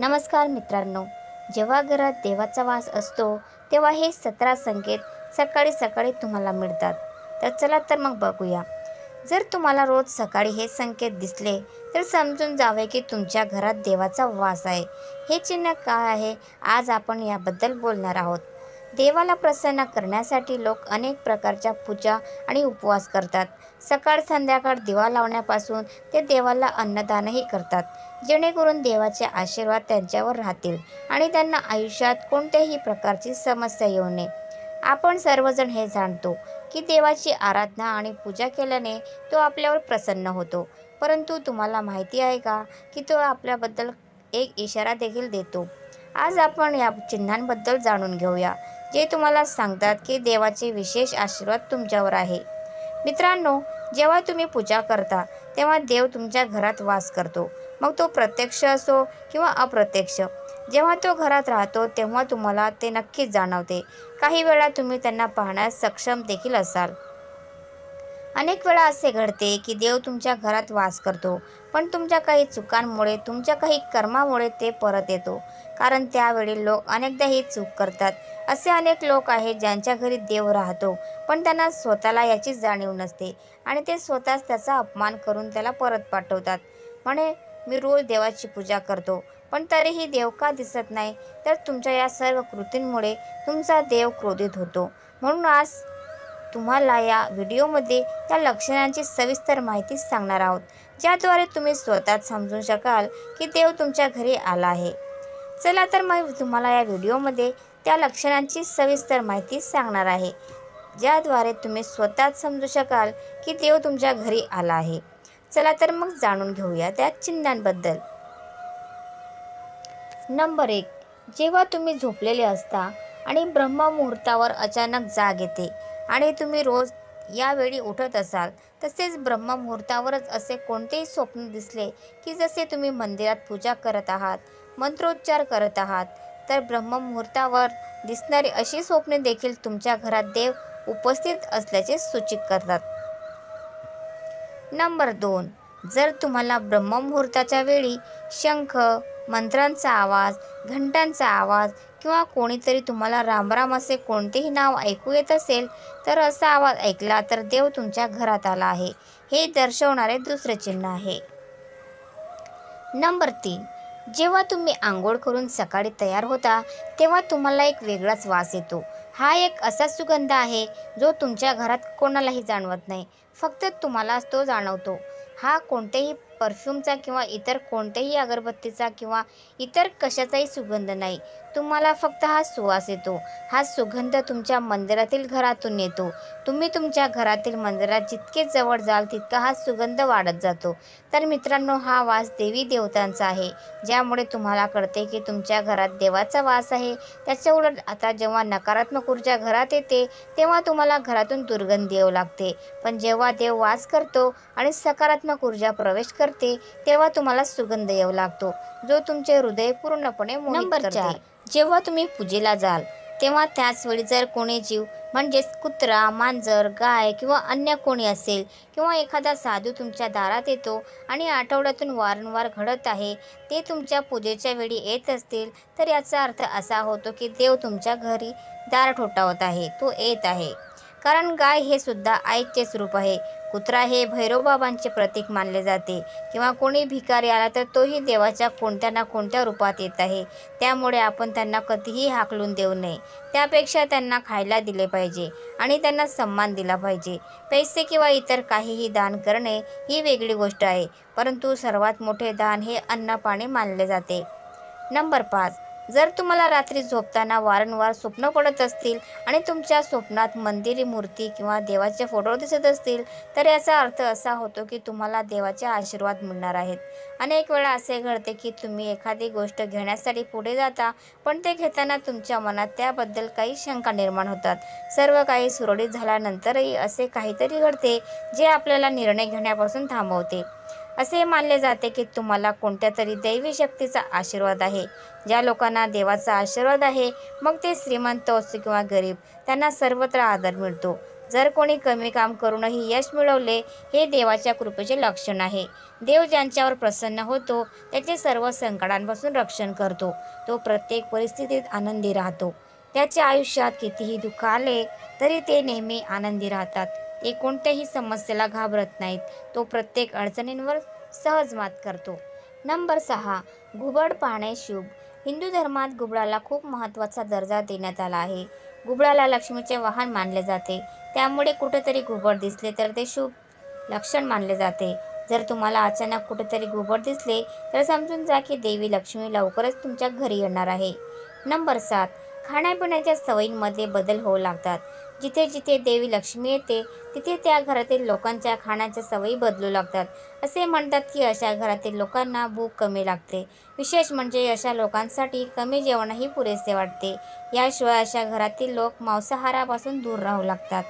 नमस्कार मित्रांनो जेव्हा घरात देवाचा वास असतो तेव्हा हे सतरा संकेत सकाळी सकाळी तुम्हाला मिळतात. तर चला तर मग बघूया. जर तुम्हाला रोज सकाळी हे संकेत दिसले तर समजून जावे की तुमच्या घरात देवाचा वास आहे. हे चिन्ह काय आहे? आज आपण याबद्दल बोलणार आहोत. देवाला प्रसन्न करण्यासाठी लोक अनेक प्रकारच्या पूजा आणि उपवास करतात. सकाळ संध्याकाळ दिवा लावण्यापासून ते देवाला अन्नदानही करतात. जेणेकरून देवाचे आशीर्वाद त्यांच्यावर राहतील आणि त्यांना आयुष्यात कोणत्याही प्रकारची समस्या येऊ नये. आपण सर्वजण हे जाणतो की देवाची आराधना आणि पूजा केल्याने तो आपल्यावर प्रसन्न होतो. परंतु तुम्हाला माहिती आहे का की तो आपल्याबद्दल एक इशारा देखील देतो? आज आपण या चिन्हांबद्दल जाणून घेऊया जे तुम्हाला सांगतात की देवाचे विशेष आशीर्वाद तुमच्यावर आहे. मित्रांनो जेव्हा तुम्ही पूजा करता तेव्हा देव तुमच्या घरात वास करतो. मग तो प्रत्यक्ष असो किंवा अप्रत्यक्ष. जेव्हा तो घरात राहतो तेव्हा तुम्हाला ते नक्कीच जाणवते. काही वेळा तुम्ही त्यांना पाहण्यास सक्षम देखील असाल. अनेक वेळा असे घडते की देव तुमच्या घरात वास करतो पण तुमच्या काही चुकांमुळे तुमच्या काही कर्मामुळे ते परत येतो. कारण त्यावेळी लोक अनेकदा ही चूक करतात. असे अनेक लोक आहेत ज्यांच्या घरी देव राहतो पण त्यांना स्वतःला याची जाणीव नसते आणि ते स्वतःच त्याचा अपमान करून त्याला परत पाठवतात. म्हणे मी रोज देवाची पूजा करतो. पण तरीही देव का दिसत नाही? तर तुमच्या या सर्व कृतींमुळे तुमचा देव क्रोधित होतो. म्हणून आज तुम्हाला या व्हिडिओमध्ये त्या लक्षणांची सविस्तर माहिती सांगणार आहोत. ज्याद्वारे तुम्ही स्वतःच समजू शकाल की देव तुमच्या घरी आला आहे. चला तर मग तुम्हाला या व्हिडिओमध्ये त्या लक्षणांची सविस्तर माहिती सांगणार आहे. ज्याद्वारे तुम्ही स्वतःच समजू शकाल की देव तुमच्या घरी आला आहे. चला तर मग जाणून घेऊया त्या चिन्हांबद्दल. नंबर एक जेव्हा तुम्ही झोपलेले असता आणि ब्रह्ममुहूर्तावर अचानक जाग येते आणि तुम्ही रोज यावेळी उठत असाल तसेच ब्रह्ममुहूर्तावरच असे कोणतेही स्वप्न दिसले की जसे तुम्ही मंदिरात पूजा करत आहात मंत्रोच्चार करत आहात तर ब्रह्ममुहूर्तावर दिसणारी अशी स्वप्ने देखील तुमच्या घरात देव उपस्थित असल्याचे सूचित करतात. नंबर दोन. जर तुम्हाला ब्रह्ममुहूर्ताच्या वेळी शंख मंत्रांचा आवाज घंटांचा आवाज किंवा कोणीतरी तुम्हाला रामराम असे कोणतेही नाव ऐकू येत असेल तर असा आवाज ऐकला तर देव तुमच्या घरात आला आहे. हे दर्शवणारे दुसरे चिन्ह आहे. नंबर तीन. जेव्हा तुम्ही आंघोळ करून सकाळी तयार होता तेव्हा तुम्हाला एक वेगळाच वास येतो. हा एक असा सुगंध आहे जो तुमच्या घरात कोणालाही जाणवत नाही. फक्त तुम्हालाच तो जाणवतो. हा कोणत्याही परफ्यूमचा किंवा इतर कोणत्याही अगरबत्तीचा किंवा इतर कशाचाही सुगंध नाही. तुम्हाला फक्त हा सुवास येतो. हा सुगंध तुमच्या मंदिरातील घरातून येतो. तुम्ही तुमच्या घरातील मंदिरात जितके जवळ जाल तितका हा सुगंध वाढत जातो. तर मित्रांनो हा वास देवी देवतांचा आहे. ज्यामुळे तुम्हाला कळते की तुमच्या घरात देवाचा वास आहे. त्याच्या उलट आता जेव्हा नकारात्मक ऊर्जा घरात येते तेव्हा तुम्हाला घरातून दुर्गंधी येऊ लागते. पण जेव्हा देव वास करतो आणि सकारात्मक ऊर्जा प्रवेश करते तेव्हा तुम्हाला सुगंध येऊ लागतो जो तुमचे हृदय पूर्णपणे नंबर. चार. जेव्हा तुम्ही पूजेला जाल तेव्हा त्याच वेळी जर कोणी जीव म्हणजेच कुत्रा मांजर गाय किंवा अन्य कोणी असेल किंवा एखादा साधू तुमच्या दारात येतो आणि आठवड्यातून वारंवार घडत आहे ते तुमच्या पूजेच्या वेळी येत असतील तर याचा अर्थ असा होतो की देव तुमच्या घरी दार ठोठावत आहे तो येत आहे. कारण गाय हे सुद्धा आईचे स्वरूप आहे. कुत्रा हे भैरवबाबांचे प्रतीक मानले जाते. किंवा कोणी भिकारी आला तर तोही देवाच्या कोणत्या ना कोणत्या रूपात येत आहे. त्यामुळे आपण त्यांना कधीही हाकलून देऊ नये. त्यापेक्षा त्यांना खायला दिले पाहिजे आणि त्यांना सन्मान दिला पाहिजे. पैसे किंवा इतर काहीही दान करणे ही वेगळी गोष्ट आहे. परंतु सर्वात मोठे दान हे अन्नपाणी मानले जाते. नंबर पाच. जर तुम्हाला रात्री झोपताना वारंवार स्वप्न पडत असतील आणि तुमच्या स्वप्नात मंदिरी मूर्ती किंवा देवाचे फोटो दिसत असतील तर याचा अर्थ असा होतो की तुम्हाला देवाचे आशीर्वाद मिळणार आहेत. अनेक वेळा असे घडते की तुम्ही एखादी गोष्ट घेण्यासाठी पुढे जाता पण ते घेताना तुमच्या मनात त्याबद्दल काही शंका निर्माण होतात. सर्व काही सुरळीत झाल्यानंतरही असे काहीतरी घडते जे आपल्याला निर्णय घेण्यापासून थांबवते. असे मानले जाते की तुम्हाला कोणत्या तरी दैवी शक्तीचा आशीर्वाद आहे. ज्या लोकांना देवाचा आशीर्वाद आहे मग ते श्रीमंत असो किंवा गरीब त्यांना सर्वत्र आदर मिळतो. जर कोणी कमी काम करूनही यश मिळवले हे देवाच्या कृपेचे लक्षण आहे. देव ज्यांच्यावर प्रसन्न होतो त्याचे सर्व संकटांपासून रक्षण करतो. तो प्रत्येक परिस्थितीत आनंदी राहतो. त्याच्या आयुष्यात कितीही दुःख आले तरी ते नेहमी आनंदी राहतात. ते कोणत्याही समस्येला घाबरत नाहीत. तो प्रत्येक अडचणींवर सहज मात करतो. नंबर सहा घुबड पाहणे शुभ. हिंदू धर्मात घुबडाला खूप महत्त्वाचा दर्जा देण्यात आला आहे. घुबडाला लक्ष्मीचे वाहन मानले जाते. त्यामुळे कुठेतरी घुबड दिसले तर ते शुभ लक्षण मानले जाते. जर तुम्हाला अचानक कुठेतरी घुबड दिसले तर समजून जा की देवी लक्ष्मी लवकरच तुमच्या घरी येणार आहे. नंबर सात खाण्यापिण्याच्या सवयींमध्ये बदल होऊ लागतात. जिथे जिथे देवी लक्ष्मी येते तिथे त्या घरातील लोकांच्या खाण्याच्या सवयी बदलू लागतात. असे म्हणतात की अशा घरातील लोकांना भूक कमी लागते. विशेष म्हणजे अशा लोकांसाठी कमी जेवणही पुरेसे वाटते. याशिवाय अशा घरातील लोक मांसाहारापासून दूर राहू लागतात.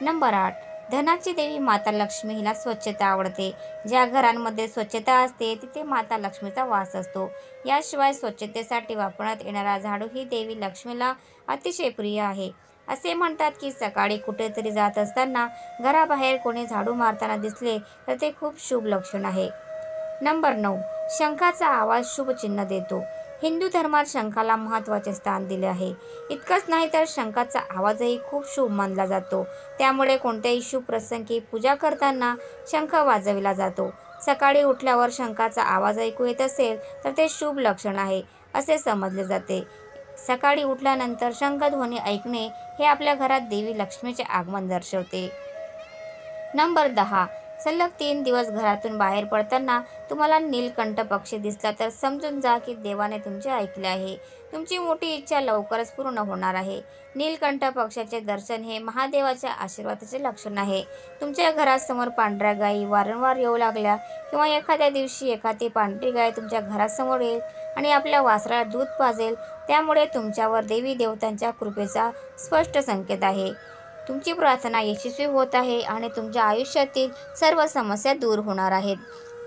नंबर आठ. धनाची देवी माता लक्ष्मी हिला स्वच्छता आवडते. ज्या घरांमध्ये स्वच्छता असते तिथे माता लक्ष्मीचा वास असतो. याशिवाय स्वच्छतेसाठी वापरण्यात येणारा झाडू ही देवी लक्ष्मीला अतिशय प्रिय आहे. असे म्हणतात की सकाळी कुठेतरी जात असताना घराबाहेर कोणी झाडू मारताना दिसले तर ते खूप शुभ लक्षण आहे. नंबर नऊ शंखाचा आवाज शुभ चिन्ह देतो. हिंदू धर्मात शंखाला महत्त्वाचे स्थान दिले आहे. इतकंच नाही तर शंखाचा आवाजही खूप शुभ मानला जातो. त्यामुळे कोणत्याही शुभ प्रसंगी पूजा करताना शंख वाजविला जातो. सकाळी उठल्यावर शंखाचा आवाज ऐकू येत असेल तर ते शुभ लक्षण आहे असे समजले जाते. सकाळी उठल्यानंतर शंखध्वनी ऐकणे हे आपल्या घरात देवी लक्ष्मीचे आगमन दर्शवते. नंबर दहा. सलग तीन दिवस घरातून बाहेर पडताना तुम्हाला नीलकंठ पक्षी दिसला तर समजून जा की देवाने तुमचे ऐकले आहे. तुमची मोठी इच्छा लवकरच पूर्ण होणार आहे. नीलकंठ पक्षाचे दर्शन हे महादेवाच्या आशीर्वादाचे लक्षण आहे. तुमच्या घरासमोर पांढऱ्या गायी वारंवार येऊ लागल्या किंवा एखाद्या दिवशी एखादी पांढरी गाय तुमच्या घरासमोर येईल आणि आपल्या वासराला दूध पाजेल त्यामुळे तुमच्यावर देवी देवतांच्या कृपेचा स्पष्ट संकेत आहे. तुमची प्रार्थना यशस्वी होत आहे आणि तुमच्या आयुष्यातील सर्व समस्या दूर होणार आहेत.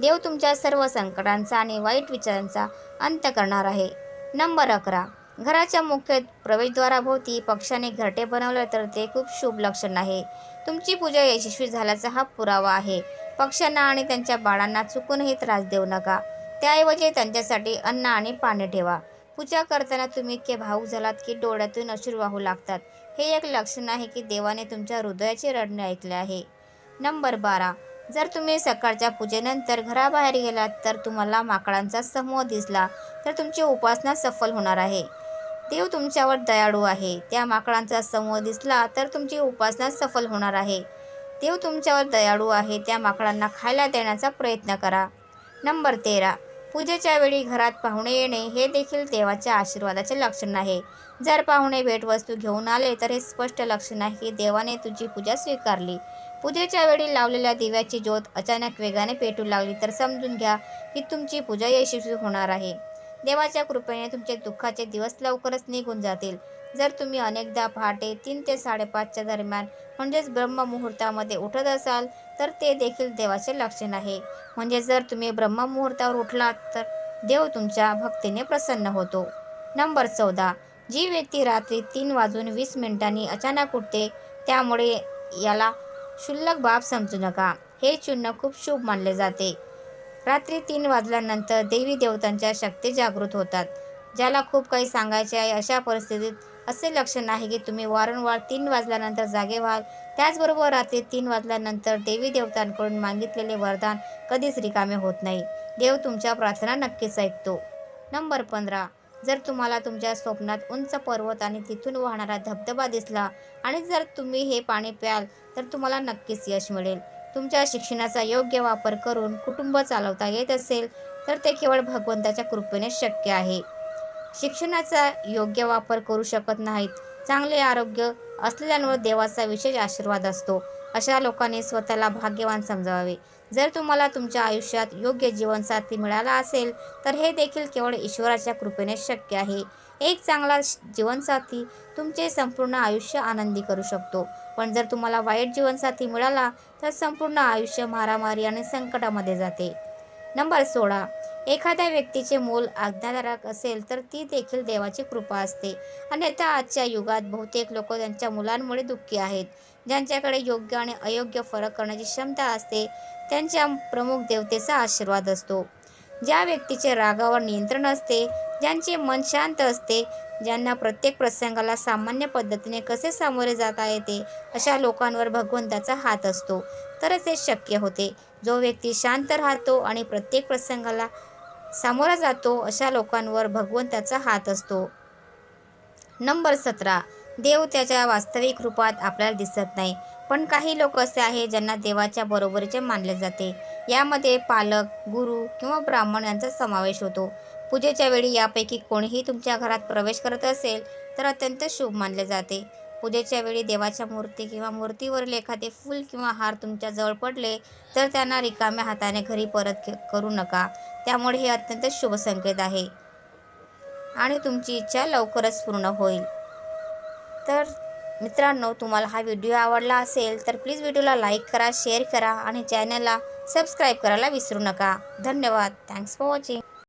देव तुमच्या सर्व संकटांचा आणि वाईट विचारांचा अंत करणार आहे. नंबर अकरा. घराच्या मुख्य प्रवेशद्वाराभोवती पक्षाने घरटे बनवलं तर ते खूप शुभ लक्षण आहे. तुमची पूजा यशस्वी झाल्याचा हा पुरावा आहे. पक्ष्यांना आणि त्यांच्या बाळांना चुकूनही त्रास देऊ नका. त्याऐवजी त्यांच्यासाठी अन्न आणि पाणी ठेवा. पूजा करताना तुम्ही इतके भाऊक झालात की डोळ्यातून अश्रू वाहू लागतात. हे एक लक्षण आहे की देवाने तुमच्या हृदयाचे रडणे ऐकले आहे. नंबर बारा. जर तुम्ही सकाळच्या पूजेनंतर घराबाहेर गेलात तर तुम्हाला माकडांचा समूह दिसला तर तुमची उपासना सफल होणार आहे. देव तुमच्यावर दयाळू आहे. त्या माकडांचा समूह दिसला तर तुमची उपासना सफल होणार आहे. देव तुमच्यावर दयाळू आहे. त्या माकडांना खायला देण्याचा प्रयत्न करा. नंबर तेरा. पूजेच्या वेळी घरात पाहुणे येणे हे देखील देवाच्या आशीर्वादाचे लक्षण आहे. जर पाहुणे भेटवस्तू घेऊन आले तर हे स्पष्ट लक्षण आहे की देवाने तुझी पूजा स्वीकारली. पूजेच्या वेळी लावलेल्या दिव्याची ज्योत अचानक वेगाने पेटू लागली तर समजून घ्या की तुमची पूजा यशस्वी होणार आहे. देवाच्या कृपेने तुमचे दुःखाचे दिवस लवकरच निघून जातील. जर तुम्ही अनेकदा पहाटे तीन ते साडेपाचच्या दरम्यान म्हणजेच ब्रह्ममुहूर्तामध्ये उठत असाल तर ते देखील देवाचे लक्षण आहे. म्हणजे जर तुम्ही ब्रह्ममुहूर्तावर उठलात तर देव तुमच्या भक्तीने प्रसन्न होतो. नंबर चौदा. जी व्यक्ती रात्री तीन वाजून वीस मिनिटांनी अचानक उठते त्यामुळे याला क्षुल्लक बाब समजू नका. हे चिन्ह खूप शुभ मानले जाते. रात्री तीन वाजल्यानंतर देवी देवतांच्या शक्ती जागृत होतात. ज्याला खूप काही सांगायचे आहे अशा परिस्थितीत असे लक्षण आहे की तुम्ही वारंवार तीन वाजल्यानंतर जागे व्हाल. त्याचबरोबर रात्री तीन वाजल्यानंतर देवी देवतांकडून मागितलेले वरदान कधीच रिकामे होत नाही. देव तुमच्या प्रार्थना नक्कीच ऐकतो. नंबर पंधरा. जर तुम्हाला तुमच्या स्वप्नात उंच पर्वत आणि तिथून वाहणारा धबधबा दिसला आणि जर तुम्ही हे पाणी प्याल तर तुम्हाला नक्कीच यश मिळेल. तुमच्या शिक्षणाचा योग्य वापर करून कुटुंब चालवता येत असेल तर ते केवळ भगवंताच्या कृपेने शक्य आहे. शिक्षणाचा योग्य वापर करू शकत नाहीत. चांगले आरोग्य असलेल्यांवर देवाचा विशेष आशीर्वाद असतो अशा लोकांनी स्वतःला भाग्यवान समजावे. जर तुम्हाला तुमच्या आयुष्यात योग्य जीवनसाथी मिळाला असेल तर हे देखील केवळ ईश्वराच्या कृपेने शक्य आहे. एक चांगला जीवनसाथी तुमचे संपूर्ण आयुष्य आनंदी करू शकतो. पण जर तुम्हाला वाईट जीवनसाथी मिळाला तर संपूर्ण आयुष्य मारामारी आणि संकटामध्ये जाते. नंबर सोळा. एखाद्या व्यक्तीचे मूल आज्ञाधारक असेल तर ती देखील देवाची कृपा असते. अन्यथा आजच्या युगात बहुतेक लोक त्यांच्या मुलांमुळे दुःखी आहेत. ज्यांच्याकडे योग्य आणि अयोग्य फरक करण्याची क्षमता असते त्यांच्या प्रमुख देवतेचा आशीर्वाद असतो. ज्या व्यक्तीचे रागावर नियंत्रण असते ज्यांचे मन शांत असते ज्यांना प्रत्येक प्रसंगाला सामान्य पद्धतीने कसे सामोरे जाता येते अशा लोकांवर भगवंताचा हात असतो. तरच हे शक्य होते. जो व्यक्ती शांत राहतो आणि प्रत्येक प्रसंगाला सामोरा जातो अशा लोकांवर भगवंताचा हात असतो. नंबर सतरा. देव त्याच्या वास्तविक रूपात आपल्याला दिसत नाही. पण काही लोक असे आहे ज्यांना देवाच्या बरोबरीचे मानले जाते. यामध्ये पालक गुरु किंवा ब्राह्मण यांचा समावेश होतो. पूजेच्या वेळी यापैकी कोणीही तुमच्या घरात प्रवेश करत असेल तर अत्यंत शुभ मानले जाते. पूजेच्या वेळी देवाच्या मूर्ती किंवा मूर्तीवरील एखादे फूल किंवा हार तुमच्या जवळ पडले तर त्यांना रिकाम्या हाताने घरी परत करू नका. त्यामुळे हे अत्यंत शुभ संकेत आहे. आणि तुमची इच्छा लवकरच पूर्ण होईल. तर मित्रांनो तुम्हाला हा व्हिडिओ आवडला असेल तर प्लीज व्हिडिओला लाईक करा शेअर करा आणि चॅनलला सबस्क्राईब करायला विसरू नका. धन्यवाद. Thanks for watching.